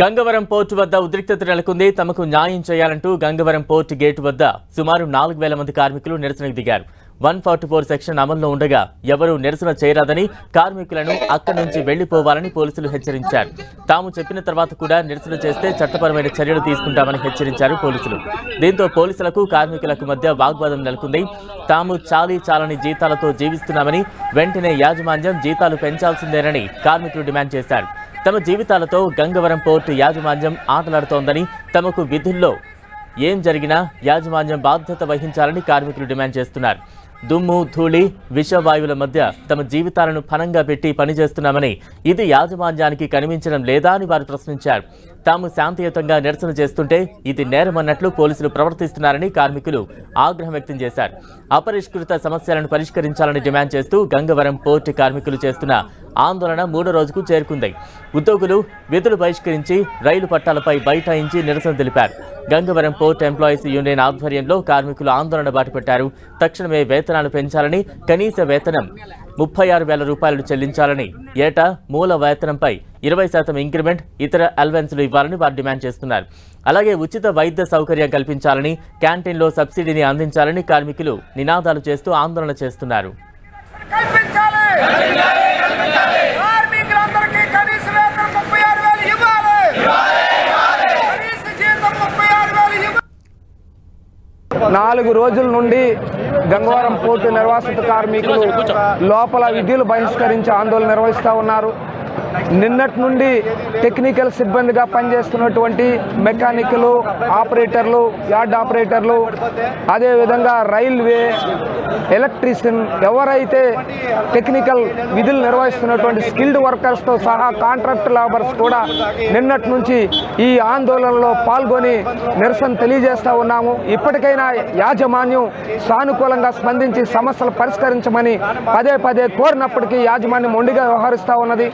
Gangavaram port వద్ద ఉద్రిక్తత నెలకొంది. తమకు న్యాయం చేయాలంటూ గంగవరం పోర్టు గేటు వద్ద సుమారు నాలుగు వేల మంది కార్మికులు నిరసనకు దిగారు. వన్ ఫార్టీ ఫోర్ సెక్షన్ అమల్లో ఉండగా ఎవరూ నిరసన చేయరాదని కార్మికులను అక్కడి నుంచి వెళ్ళిపోవాలని పోలీసులు హెచ్చరించారు. తాము చెప్పిన తర్వాత కూడా నిరసన చేస్తే చట్టపరమైన చర్యలు తీసుకుంటామని హెచ్చరించారు పోలీసులు. దీంతో పోలీసులకు కార్మికులకు మధ్య వాగ్వాదం నెలకొంది. తాము చాలీ చాలని జీతాలతో జీవిస్తున్నామని వెంటనే యాజమాన్యం జీతాలు పెంచాల్సిందేనని కార్మికులు డిమాండ్ చేశారు. తమ జీవితాలతో గంగవరం పోర్టు యాజమాన్యం ఆటలాడుతోందని తమకు విధుల్లో ఏం జరిగినా యాజమాన్యం బాధ్యత వహించాలని కార్మికులు డిమాండ్ చేస్తున్నారు. దుమ్ము ధూళి విషవాయువుల మధ్య తమ జీవితాలను ఫనంగా పెట్టి పనిచేస్తున్నామని ఇది యాజమాన్యానికి కనిపించడం లేదా అని వారు ప్రశ్నించారు. తాము శాంతియుతంగా నిరసన చేస్తుంటే ఇది నేరమన్నట్లు పోలీసులు ప్రవర్తిస్తున్నారని కార్మికులు ఆగ్రహం వ్యక్తం చేశారు. అపరిష్కృత సమస్యలను పరిష్కరించాలని డిమాండ్ చేస్తూ గంగవరం పోర్టు కార్మికులు చేస్తున్న ఆందోళన మూడో రోజుకు చేరుకుంది. ఉద్యోగులు విధులు బహిష్కరించి రైలు పట్టాలపై బైఠాయించి నిరసన తెలిపారు. గంగవరం పోర్ట్ ఎంప్లాయీస్ యూనియన్ ఆధ్వర్యంలో కార్మికులు ఆందోళన బాటపట్టారు. తక్షణమే వేతనాలు పెంచాలని కనీస వేతనం ముప్పై ఆరు వేల రూపాయలు చెల్లించాలని ఏటా మూల వేతనంపై ఇరవై శాతం ఇంక్రిమెంట్ ఇతర అలవెన్స్లు ఇవ్వాలని వారు డిమాండ్ చేస్తున్నారు. అలాగే ఉచిత వైద్య సౌకర్యం కల్పించాలని క్యాంటీన్లో సబ్సిడీని అందించాలని కార్మికులు నినాదాలు చేస్తూ ఆందోళన చేస్తున్నారు కల్పించాలి కార్మికులందరికీ కనీస వేతనం ముప్పై ఆరు వేలు ఇవ్వాలి కనీస జీతం ముప్పై ఆరు వేలు ఇవ్వాలి నాలుగు రోజుల నుండి గంగవరం పోర్టు నిర్వాసిత కార్మికులు లోపల విధులు బహిష్కరించి ఆందోళన నిర్వహిస్తూ ఉన్నారు. నిన్నటి నుండి టెక్నికల్ సిబ్బందిగా పనిచేస్తున్నటువంటి మెకానిక్లు ఆపరేటర్లు యార్డ్ ఆపరేటర్లు అదేవిధంగా రైల్వే ఎలక్ట్రీషియన్ ఎవరైతే టెక్నికల్ విధులు నిర్వహిస్తున్నటువంటి స్కిల్డ్ వర్కర్స్తో సహా కాంట్రాక్ట్ లేబర్స్ కూడా నిన్నటి నుంచి ఈ ఆందోళనలో పాల్గొని నిరసన తెలియజేస్తూ ఉన్నాము. ఇప్పటికైనా యాజమాన్యం సానుకూలంగా స్పందించి సమస్యలు పరిష్కరించమని పదే పదే కోరినప్పటికీ యాజమాన్యం మొండిగా వ్యవహరిస్తూ ఉన్నది.